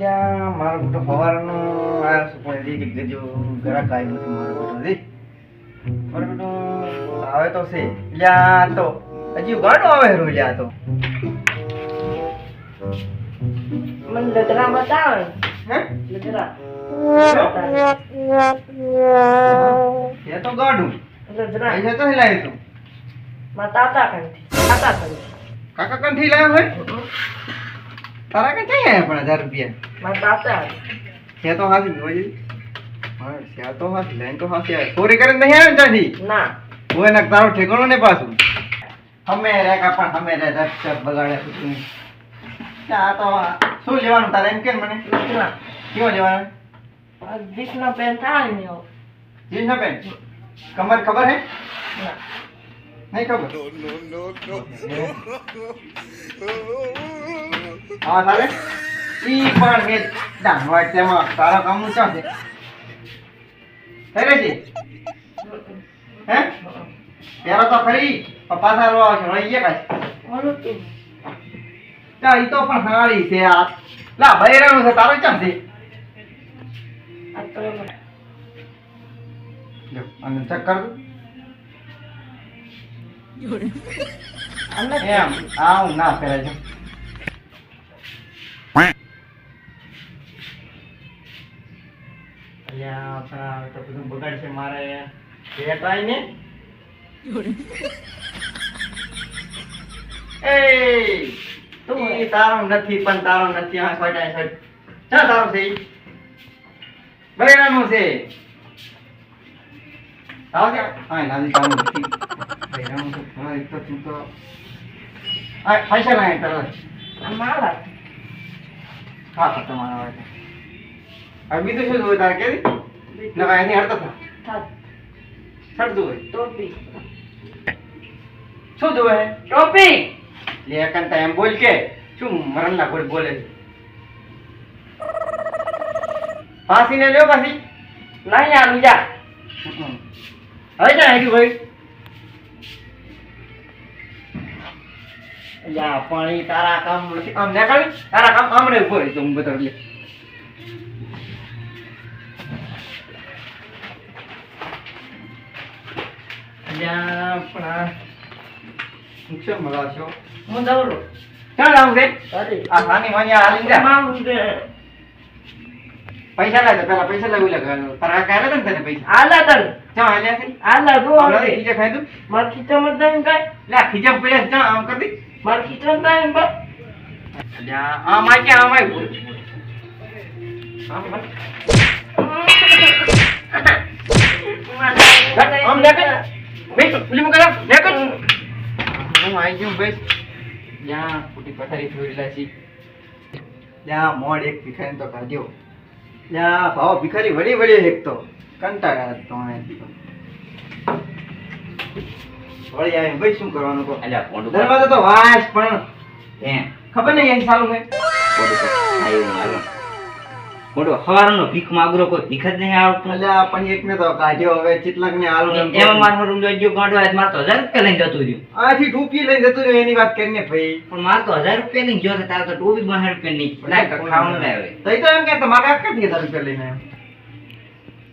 યા મારો બેટો ફવારનો આ રી કે જો ઘરાક આવ્યું છે મારો બેટો રી મારો બેટો આવે તો છે. યા તો. હજી ગાડો આવે રો લ્યા તો. મને બતાવે હે? લગરા એ તો ગાડું લગરા પૈસા તો લાવ્યો તું? મારા તાતા કંઠી. તાતા કંઠી. કાકા કંથી લાવ્યો હોય? તારા કે ક્યાં આયા પણ હજાર રૂપિયા? મારા તાતા છે. તો હાથી જોઈ હા છે. તો હાથી લઈને તો હાથી આવે. ચોરી કરીને નહીં આવે ને ત્યાંથી? ના. હું એને તારો ઠેકાણો ને પાછું અમે રે કાપા અમે રે રક્ષક બગાડે કુછ આ તો શું લેવાનું તારે એમ કે મને? કેવો લેવાનો? દીકનો પેન થાય ને એવો. જીન્સ ના પેન્ટ કમર ખબર હે? ના. નહીં ખબર? હા તારે ઈ પણ મેં ડાંગવા તેમાં તારા કામનું નું છે? થઈ છે? હે? પેલો તો ખરી પપ્પા સારો આવશે રહી ગયા કાંઈ? તા ઈ તો પણ સારી છે આ. લા બૈરાનું છે તારો ચાલ છે? ચક્કર જો અને ચેક કર દઉં. એમ આવું ના પહેરાય છે. અલ્યા તો બધું બગાડશે મારે પેટ આવીને એ તું ઈ તારો નથી પણ તારો નથી આ સોટાય સોટ ચા તારો છે બૈરાનું છે. આવો ત્યાં હા નાની તારું નથી બૈરાનું તો હા એક તો તું તો પૈસા લાગે તરત. મારા? હા તમારા આવે હવે બીજું શું જોવે તારે કે નકા એની હડતા થા. છડતું હોય ટોપી. શું જોવે? ટોપી. લે કંતા એમ બોલ કે. શું મરણ ના કોઈ બોલે છે? ફાંસી ને લ્યો પાછી. નહીં આ બીજા હવે જા હેડી ભાઈ? યા પાણી તારા કામ આમ નીકળી તારા કામ આમણે ઊભો રહી. તો હું બતાવું લે યા પણ આ નુકસાન મળાશો હું દવડો ક્યાં લાવું છે? આ સાની માની હાલી જા. પૈસા લાગે પેલા પૈસા લાવી લાગે તારા કાલે ને તને પૈસા? આલા તન ચા આલ્યા આલા જો હવે. ખીચા ખાઈ દઉં. મારા લે ખીચા પડ્યા ચા આમ કરી દે. મારા ખીચામાં થાય ને કાંઈ અલ્યા આ આય બોલ બોલ. આમ નીકળ. બેસ. હું આઈ ગયો બેસ. જ્યાં ખોટી પથારી ફેરવેલા છે. ત્યાં મોડ એક ભિખારીને તો કાઢ્યો. લ્યા, ભાવ ભિખારી વળી વળી એક તો કંટાળા આવે તો તો. વળી આવીને ભાઈ શું કરવાનું કહો? અલ્યા કોંડું દરવાજો તો વાસ પણ હે ખબર નહીં અહીં સારું હે હાલો કોંડું હવારનો ભીખ માગરો કોઈ ભીખ જ નહીં આવતું. અલ્યા પણ એકને તો કાઢ્યો હવે કેટલાક ને આલુ એમ મારો રૂમ જોજો ગાંડો આજ મારે તો હજાર રૂપિયા લઈને જતું રહ્યું. આથી ટૂંકી લઈને જતું રહ્યું એની વાત કરીને ભાઈ. પણ મારે તો હજાર રૂપિયા લઈને ગયો તારે તો ટોપી બહાર રૂપિયા નહીં લાય ખાવાનું લાવે તઈ તો એમ કે તમારે કાકા થી હજાર રૂપિયા લઈને?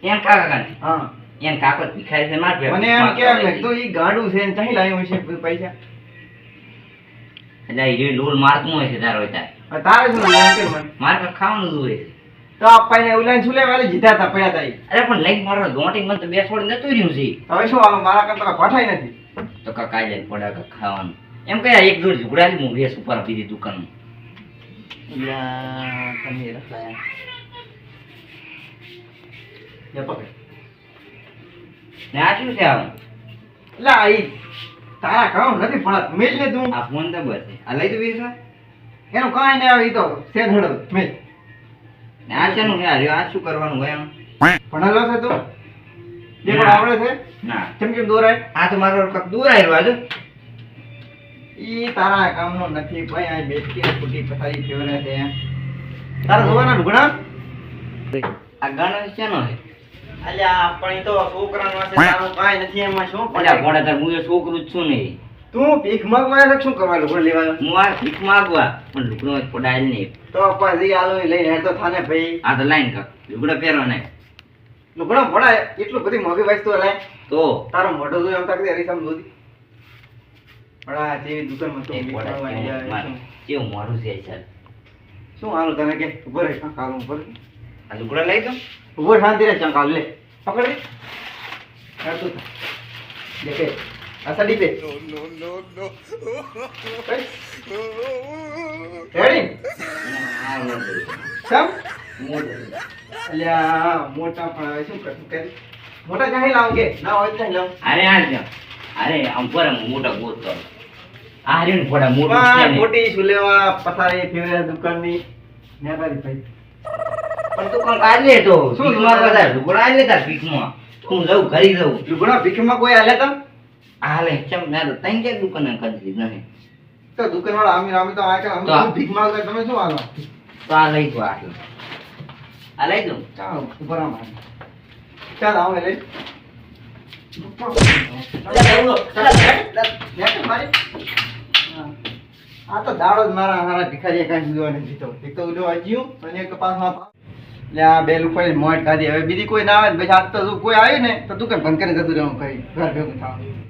એમ કાકા હા. એમ કાકો ભીખારી છે મારે મને એમ ભીખ કે માંગવા ઈ ગાડું છે ને ચાહી લાવ્યો છે પૈસા? એટલે એ લોલ મારતું હોય છે તારો તાર. તારે શું મારે ખાવાનું જ તો અપ્પાને ઉલાઈને શું લેવા વાલી જીતા હતા પડ્યા હતા. અરે પણ લઈ મારો દોટી મને તો બે છોડ નતું રહ્યું છે. હવે શું આવે મારા કરતા પઠાઈ નથી. તો કાકા જાય પડે કા ખાવાનું. એમ કહે એક જોડ ઝુગડાલી હું વેસ ઉપર બીજી દુકાનમાં યા તમે રખાયા લે પકડ. ને આ શું છે આમ? લા ઈ તારા કામ નથી પણ મેલ ને તું. આ ફોન તો બસ આ લઈ દઉં એનું કાંઈ નહીં આવે ઈ તો હળદ મેલ. આ છે? આ રહ્યો? આ શું કરવાનું હોય આમ ભણેલો છે તું. જે પણ આવડે છે. ના. કેમ કેમ દોરાય? આ તો મારો કપ દૂર આવ્યો આજે ઈ તારા કામનો નથી ભાઈ આ આ ખોટી પથારી ફેવરે છે. તારા જોવાના ઢુકણા આ ગાણો છે છે? અલ્યા પણ તો છોકરાનો છે તારું કાંઈ નથી એમાં શું તાર હું છોકરું જ છું ને. તો તું ભીખ માંગવા આવ્યો શું કરવા લુગડો લેવા? હું આ ભીખ માંગવા પણ લુગડો પડાયેલ નહીં. તો પછી આલો લઈને હેડતો થાને ભાઈ. આ તો લાઈન કર લુગડા પહેરો ને. લુગડો પડાય એટલું બધી મોંઘી વસ્તુ લાય. તો? તારો મોઢો જોઈ આમ તાકતી હરી સામે જોતી આ જેવી દુકાનમાં માં તો કેવું મોઢું છે સર શું હાલું તને કે? ઊભો રહે કાલ ઉપર આ લુગડો લઈ દઉં? ઊભો શાંતિ રહે ચંકાલ લે પકડ લે. હેડતું થા. દેખે આ સડી પે રેડી આ મોઢું. સમ અલ્યા મોટા પણ શું કરું કે મોટા ક્યાંય લાવ કે? ના હોય તો લાવ. અરે આ જ. અરે આમ પર મોટા ગોત તો આ ફોટા મોટું છે મોટી શું લેવા? પથારી ફેરે દુકાનની. ને તારી ભાઈ પણ તું કોણ કાઢ લે તો શું મારા બધા લુગડા આવી તાર ભીખમાં હું જઉં ઘરી જઉં. લુગડા ભીખમાં કોઈ હાલે તમ આ કેમ? મેં તો ક્યાંક દુકાને કરી નહીં. તો દુકાન વાળા આમી આમી તો આ કે અમે તો ભીખ માંગતા તમે શું હાલો? તો આ લઈ ગયો આટલો. આ લઈ દઉં ચાલો ઉપર આમ ચાલ આવો લઈ આ તો દાડો જ મારા મારા ભિખારીએ કાંઈ જોવા નથી તો એક તો ઉડો આજ્યું અને એક પાછમાં એટલે આ બે લોકો મોટ ખાધી હવે બીજી કોઈ ના આવે ને પછી આજ તો કોઈ આવ્યું ને તો તું કઈ બંધ કરીને જતું રહેવું કરી ઘર ભેગું થવાનું.